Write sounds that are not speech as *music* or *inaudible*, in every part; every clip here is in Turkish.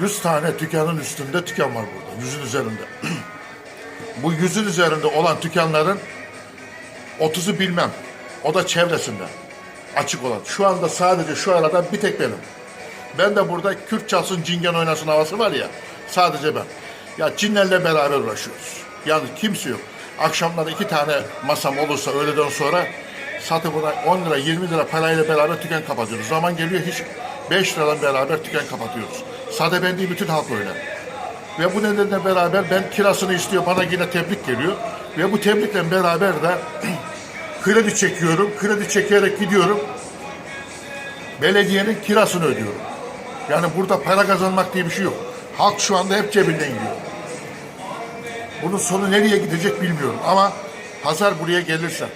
100 tane dükkanın üstünde dükkan var burada. Yüzün üzerinde. *clears throat* Bu yüzün üzerinde olan dükkanların 30'u bilmem. O da çevresinde. Açık olan. Şu anda sadece şu arada bir tek benim. Ben de burada Kürt çalsın cingen oynasın havası var ya. Sadece ben. Ya cinlerle beraber uğraşıyoruz. Yani kimse yok. Akşamları iki tane masam olursa öğleden sonra satıp buna 10 lira 20 lira parayla beraber tüken kapatıyoruz. Zaman geliyor hiç 5 liradan beraber tüken kapatıyoruz. Sade ben değil bütün halk öyle. Ve bu nedenle beraber ben kirasını istiyor bana yine tebrik geliyor. Ve bu tebrikle beraber de *clears throat* kredi çekiyorum. Kredi çekerek gidiyorum. Belediyenin kirasını ödüyorum. Yani burada para kazanmak diye bir şey yok. Halk şu anda hep cebinden gidiyor. Bunun sonu nereye gidecek bilmiyorum ama pazar buraya gelirse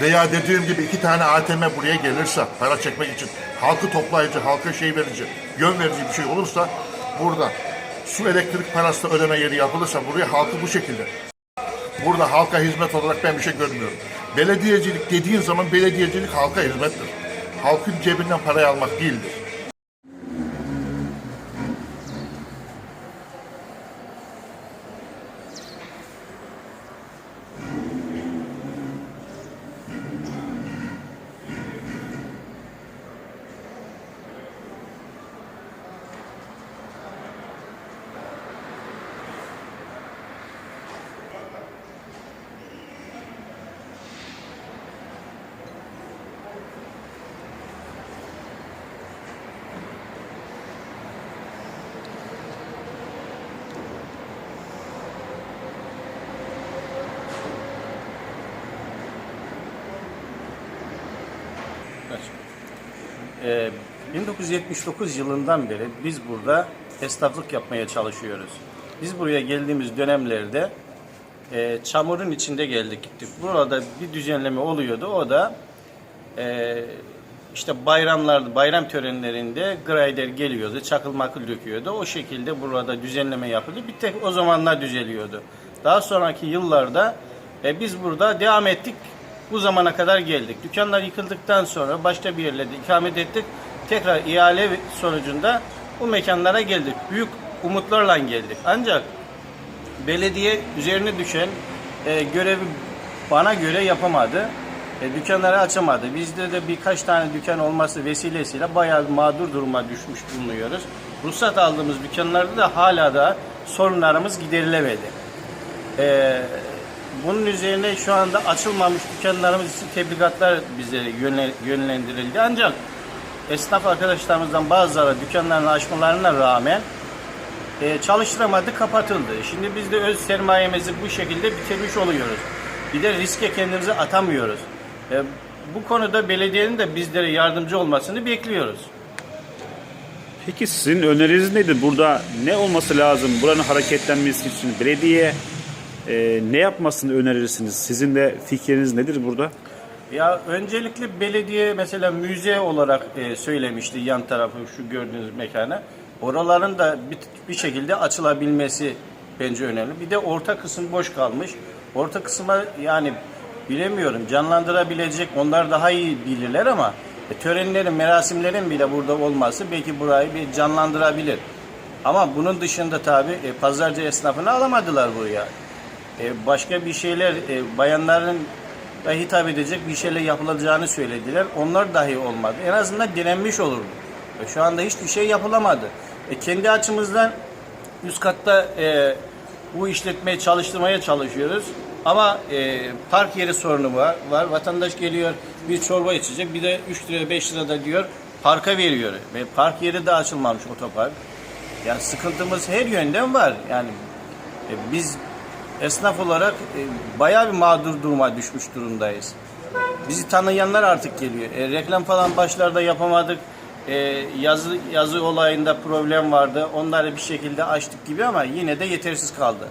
veya dediğim gibi iki tane ATM buraya gelirse para çekmek için halkı toplayıcı, halka şey verici, yön verici bir şey olursa burada su elektrik parası ödeme yeri yapılırsa buraya halkı bu şekilde. Burada halka hizmet olarak ben bir şey görmüyorum. Belediyecilik dediğin zaman belediyecilik halka hizmettir. Halkın cebinden parayı almak değildir. Ee, 1979 yılından beri biz burada esnaflık yapmaya çalışıyoruz. Biz buraya geldiğimiz dönemlerde e, çamurun içinde geldik gittik. Burada bir düzenleme oluyordu. O da e, işte bayramlarda, bayram törenlerinde grader geliyordu, çakıl makıl döküyordu. O şekilde burada düzenleme yapıldı. Bir tek o zamanlar düzeliyordu. Daha sonraki yıllarda e, biz burada devam ettik. Bu zamana kadar geldik. Dükkanlar yıkıldıktan sonra başka bir yerlerde ikamet ettik. Tekrar ihale sonucunda bu mekanlara geldik. Büyük umutlarla geldik. Ancak belediye üzerine düşen e, görevi bana göre yapamadı. E, dükkanları açamadı. Bizde de birkaç tane dükkan olması vesilesiyle bayağı mağdur duruma düşmüş bulunuyoruz. Ruhsat aldığımız dükkanlarda da hala da sorunlarımız giderilemedi. E, bunun üzerine şu anda açılmamış dükkanlarımız için tebligatlar bize yönle- yönlendirildi. Ancak esnaf arkadaşlarımızdan bazıları dükkanlarını açmalarına rağmen e, çalıştıramadı, kapatıldı. Şimdi biz de öz sermayemizi bu şekilde bitirmiş oluyoruz. Bir de riske kendimizi atamıyoruz. E, bu konuda belediyenin de bizlere yardımcı olmasını bekliyoruz. Peki sizin öneriniz nedir? Burada ne olması lazım? Buranın hareketlenmesi için belediye e, ne yapmasını önerirsiniz? Sizin de fikriniz nedir burada? Ya öncelikle belediye mesela müze olarak e, söylemişti yan tarafı şu gördüğünüz mekana. Oraların da bir, bir şekilde açılabilmesi bence önemli. Bir de orta kısım boş kalmış. Orta kısma yani bilemiyorum canlandırabilecek onlar daha iyi bilirler ama e, törenlerin, merasimlerin bile burada olması belki burayı bir canlandırabilir. Ama bunun dışında tabii e, pazarcı esnafını alamadılar buraya. E, başka bir şeyler e, bayanların da hitap edecek bir şeyler yapılacağını söylediler. Onlar dahi olmadı. En azından denenmiş olurdu. E, şu anda hiçbir şey yapılamadı. E, kendi açımızdan üst katta e, bu işletmeyi çalıştırmaya çalışıyoruz. Ama e, park yeri sorunu var. var. Vatandaş geliyor bir çorba içecek. Bir de 3 lira 5 lira da diyor parka veriyor. Ve park yeri de açılmamış otopark. Yani sıkıntımız her yönden var. Yani e, biz esnaf olarak e, bayağı bir mağdur duruma düşmüş durumdayız. Bizi tanıyanlar artık geliyor. E, reklam falan başlarda yapamadık. E, yazı yazı olayında problem vardı. Onları bir şekilde açtık gibi ama yine de yetersiz kaldı.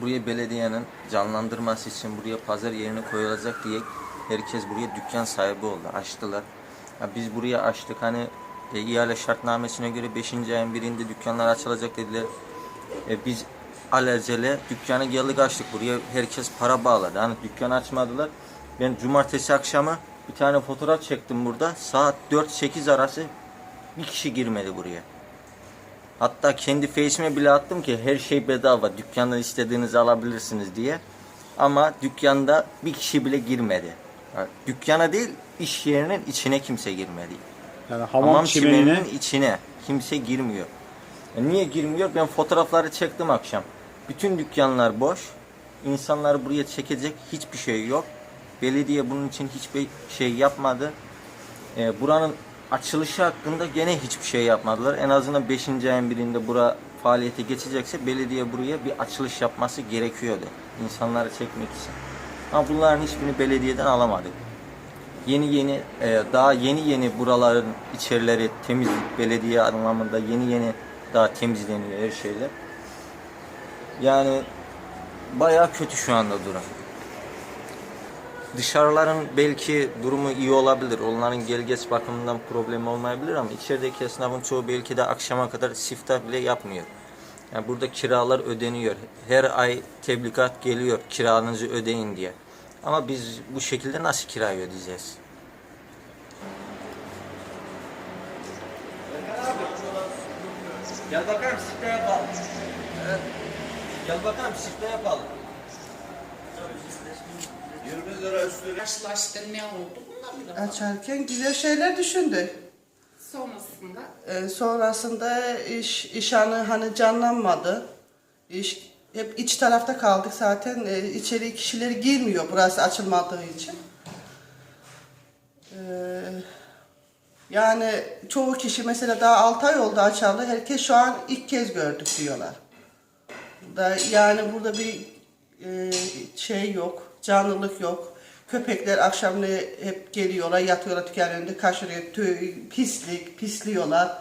Buraya belediyenin canlandırması için buraya pazar yerine koyulacak diye herkes buraya dükkan sahibi oldu. Açtılar. Ya biz buraya açtık hani e, ihale şartnamesine göre 5. ayın birinde dükkanlar açılacak dediler. E, biz alelacele dükkanı geldik açtık. Buraya herkes para bağladı. Hani dükkanı açmadılar. Ben cumartesi akşamı bir tane fotoğraf çektim burada. Saat 4-8 arası bir kişi girmedi buraya. Hatta kendi face'ime bile attım ki her şey bedava. Dükkandan istediğinizi alabilirsiniz diye. Ama dükkanda bir kişi bile girmedi. Ha, Dükkana değil iş yerinin içine kimse girmedi. Yani hamam, Hamam çimenine çimeninin içine kimse girmiyor. E niye girmiyor? Ben fotoğrafları çektim akşam. Bütün dükkanlar boş. İnsanlar buraya çekecek hiçbir şey yok. Belediye bunun için hiçbir şey yapmadı. E, buranın açılışı hakkında gene hiçbir şey yapmadılar. En azından 5. ayın birinde bura faaliyete geçecekse belediye buraya bir açılış yapması gerekiyordu. İnsanları çekmek için. Ama bunların hiçbirini belediyeden alamadık. Yeni yeni e, daha yeni yeni buraların içerileri temizlik belediye anlamında yeni yeni daha temizleniyor her şeyler. Yani bayağı kötü şu anda durum. Dışarıların belki durumu iyi olabilir. Onların gel bakımından problemi olmayabilir ama içerideki esnafın çoğu belki de akşama kadar siftah bile yapmıyor. Yani burada kiralar ödeniyor. Her ay tebligat geliyor kiranızı ödeyin diye. Ama biz bu şekilde nasıl kirayı ödeyeceğiz? Gel bakalım sifte yapalım. Gel bakalım sifte yapalım. Karşılaştın ne oldu? Bunlar biraz Açarken güzel şeyler düşündü. sonrasında Ee, sonrasında iş, iş anı hani canlanmadı. İş, hep iç tarafta kaldık zaten. Ee, içeri kişileri girmiyor burası açılmadığı için. Ee, yani çoğu kişi mesela daha 6 ay oldu açalı. Herkes şu an ilk kez gördük diyorlar. Da, yani burada bir e, şey yok, canlılık yok. Köpekler akşamleyi hep geliyorlar, yatıyorlar dükkanın önünde, kaşırıyor, tüy, pislik, pisliyorlar.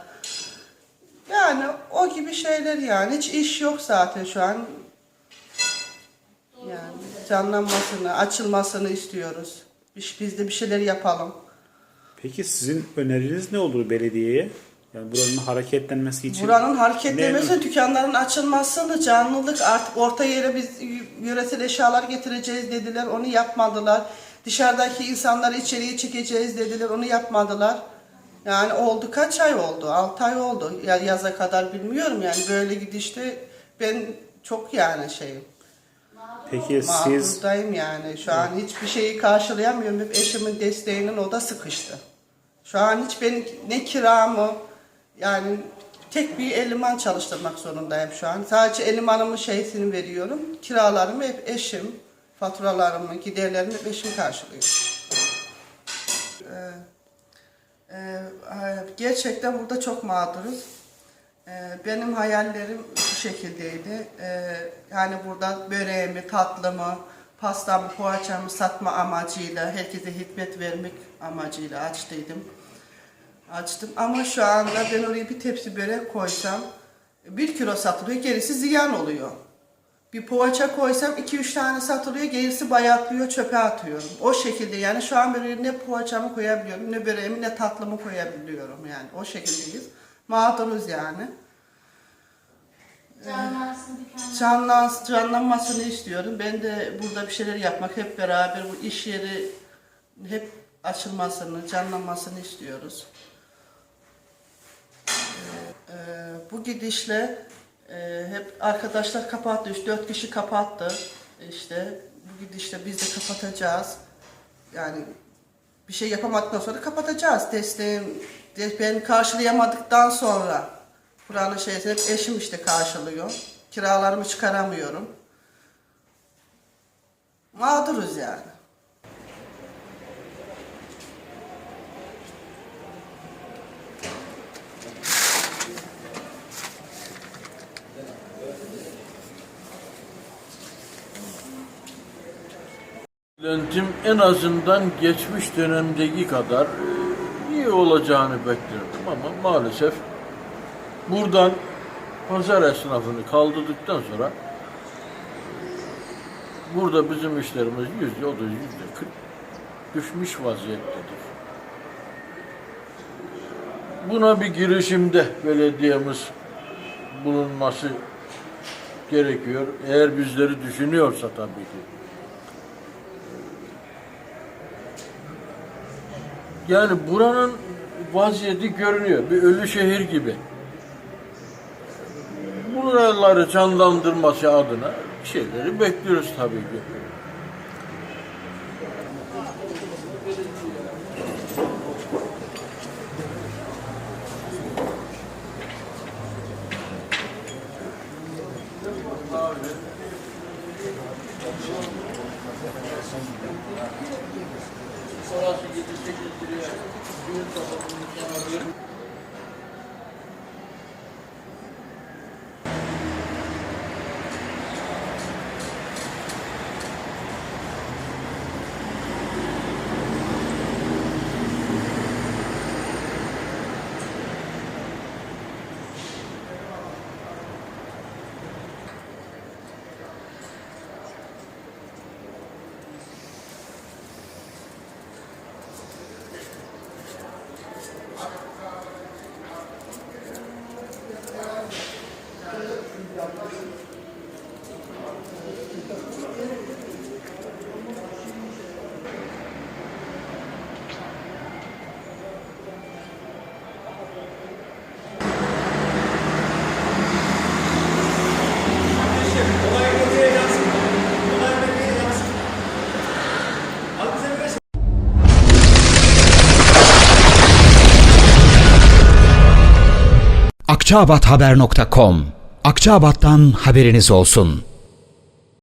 Yani o gibi şeyler yani. Hiç iş yok zaten şu an. Yani canlanmasını, açılmasını istiyoruz. Biz, biz de bir şeyler yapalım. Peki sizin öneriniz ne olur belediyeye? Yani buranın hareketlenmesi için. Buranın hareketlemesi, Ne- dükkanların açılmasını, canlılık artık orta yere biz yöresel eşyalar getireceğiz dediler. Onu yapmadılar. Dışarıdaki insanları içeriye çekeceğiz dediler. Onu yapmadılar. Yani oldu kaç ay oldu? 6 ay oldu. Ya yaza kadar bilmiyorum yani böyle gidişte ben çok yani şeyim. Peki siz yani. Şu an hiçbir şeyi karşılayamıyorum. Hep eşimin desteğinin o da sıkıştı. Şu an hiç ben ne kiramı yani tek bir eleman çalıştırmak zorundayım şu an. Sadece elemanımın şeysini veriyorum. Kiralarımı hep eşim, faturalarımı, giderlerimi hep eşim karşılıyor. Ee, e, gerçekten burada çok mağduruz. Ee, Benim hayallerim şu şekildeydi. Ee, Yani burada böreğimi, tatlımı, pastamı, poğaçamı satma amacıyla, herkese hizmet vermek amacıyla açtıydım. Açtım ama şu anda ben oraya bir tepsi börek koysam bir kilo satılıyor, gerisi ziyan oluyor. Bir poğaça koysam 2-3 tane satılıyor, gerisi bayatlıyor, çöpe atıyorum. O şekilde yani şu an böyle ne poğaçamı koyabiliyorum, ne böreğimi, ne tatlımı koyabiliyorum yani. O şekildeyiz. Mağduruz yani. Canlans, canlanmasını istiyorum. Ben de burada bir şeyler yapmak, hep beraber bu iş yeri hep açılmasını, canlanmasını istiyoruz. Ee, bu gidişle e, hep arkadaşlar kapattı, 3-4 kişi kapattı. İşte bu gidişle biz de kapatacağız. Yani bir şey yapamadıktan sonra kapatacağız. Desteğim, de- ben karşılayamadıktan sonra buranın şeysi hep eşim işte karşılıyor. Kiralarımı çıkaramıyorum. Mağduruz yani. Beklentim en azından geçmiş dönemdeki kadar e, iyi olacağını beklerdim ama maalesef buradan pazar esnafını kaldırdıktan sonra Burada bizim işlerimiz yüzde otuz, yüzde kırk düşmüş vaziyettedir. Buna bir girişimde belediyemiz bulunması gerekiyor. Eğer bizleri düşünüyorsa tabii ki. Yani buranın vaziyeti görünüyor. Bir ölü şehir gibi. Buraları canlandırması adına şeyleri bekliyoruz tabii ki. teşekkür ederim. Akçaabathaber.com Akçaabat'tan haberiniz olsun.